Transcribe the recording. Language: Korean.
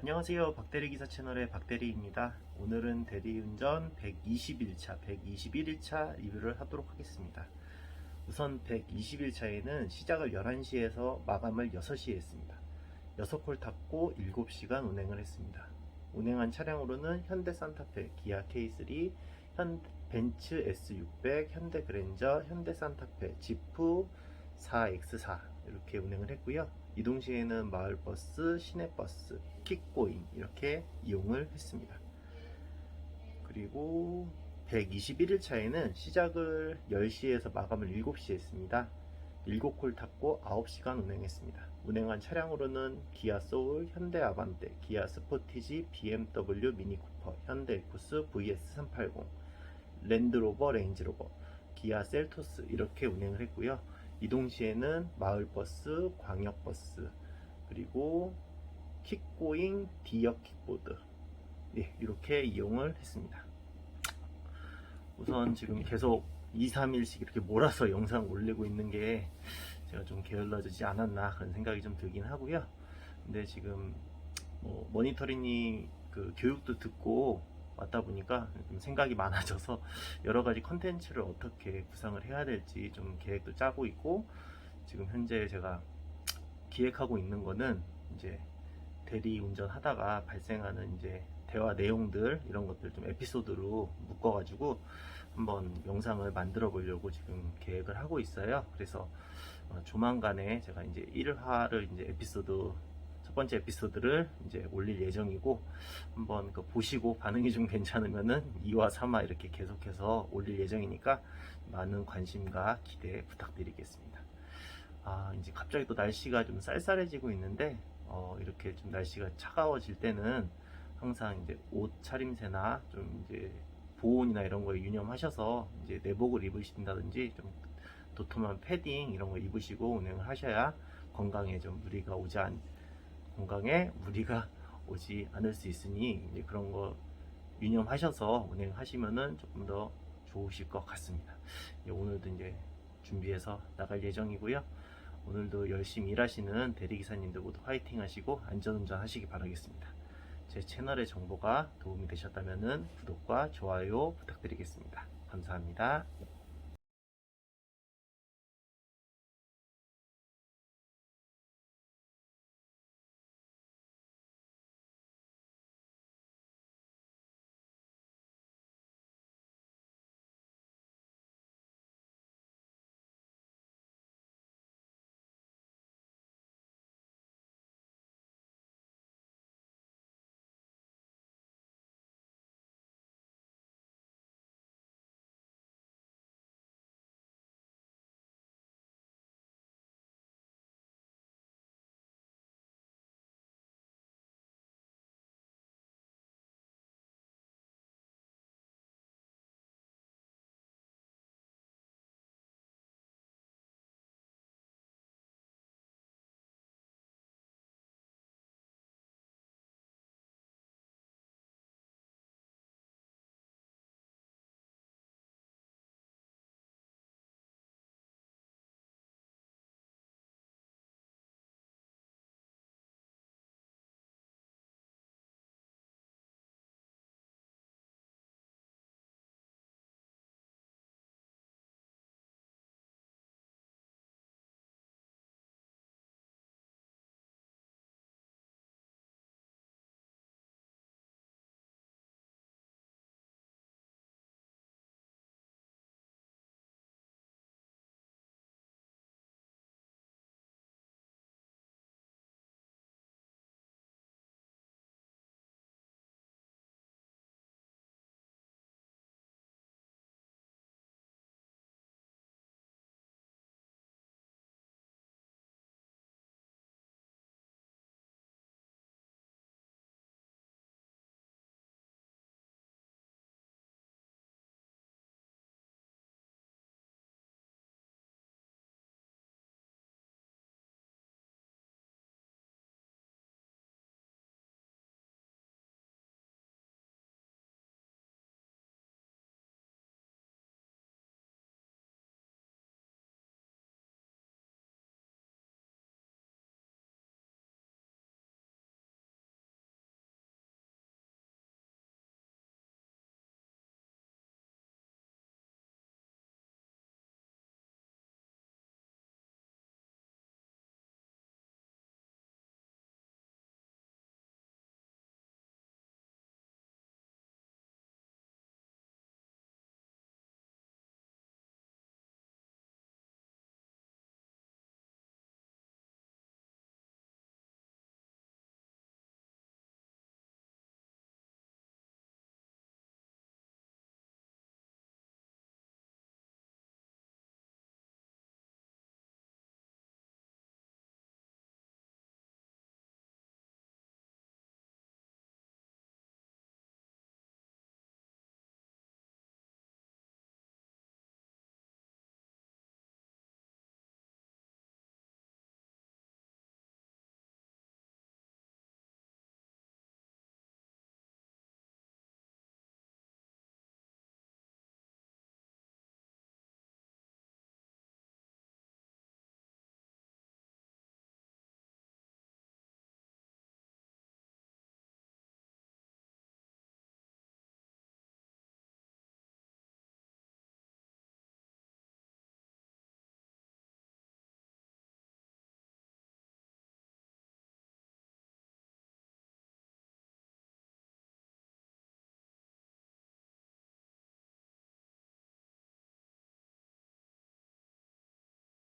안녕하세요. 박대리 기사 채널의 박대리입니다. 오늘은 대리운전 121차, 121일차 리뷰를 하도록 하겠습니다. 우선 121차에는 시작을 11시에서 마감을 6시에 했습니다. 6콜 탔고 7시간 운행을 했습니다. 운행한 차량으로는 현대 산타페, 기아 K3, 현 벤츠 S600, 현대 그랜저, 현대 산타페, 지프 4X4 이렇게 운행을 했고요. 이동 시에는 마을버스, 시내버스, 킥고잉 이렇게 이용을 했습니다. 그리고 121일 차에는 시작을 10시에서 마감을 7시에 했습니다. 7콜 탔고 9시간 운행했습니다. 운행한 차량으로는 기아 소울, 현대 아반떼, 기아 스포티지, BMW 미니쿠퍼, 현대 에쿠스 VS380, 랜드로버 레인지로버, 기아 셀토스 이렇게 운행을 했고요. 이동 시에는 마을버스, 광역버스, 그리고 킥고잉, 디어 킥보드 예, 이렇게 이용을 했습니다. 우선 지금 계속 2, 3일씩 이렇게 몰아서 영상 올리고 있는 게 제가 좀 게을러지지 않았나 그런 생각이 좀 들긴 하고요. 근데 지금 뭐 모니터링이 그 교육도 듣고 왔다 보니까 좀 생각이 많아져서 여러 가지 컨텐츠를 어떻게 구상을 해야 될지 좀 계획도 짜고 있고 지금 현재 제가 기획하고 있는 거는 이제 대리 운전하다가 발생하는 이제 대화 내용들 이런 것들 좀 에피소드로 묶어가지고 한번 영상을 만들어 보려고 지금 계획을 하고 있어요. 그래서 어, 조만간에 제가 이제 1화를 이제 에피소드 첫 번째 에피소드를 이제 올릴 예정이고 한번 그 보시고 반응이 좀 괜찮으면은 2화, 3화 이렇게 계속해서 올릴 예정이니까 많은 관심과 기대 부탁드리겠습니다. 아, 이제 갑자기 또 날씨가 좀 쌀쌀해지고 있는데 어, 이렇게 좀 날씨가 차가워질 때는 항상 이제 옷 차림새나 좀 이제 보온이나 이런 거에 유념하셔서 이제 내복을 입으신다든지 좀 도톰한 패딩 이런 거 입으시고 운행을 하셔야 건강에 좀 무리가 오지 않 건강에 무리가 오지 않을 수 있으니 이제 그런 거 유념하셔서 운행하시면은 조금 더 좋으실 것 같습니다. 이제 오늘도 이제 준비해서 나갈 예정이고요. 오늘도 열심히 일하시는 대리기사님들 모두 화이팅 하시고 안전운전 하시기 바라겠습니다. 제 채널의 정보가 도움이 되셨다면 구독과 좋아요 부탁드리겠습니다. 감사합니다.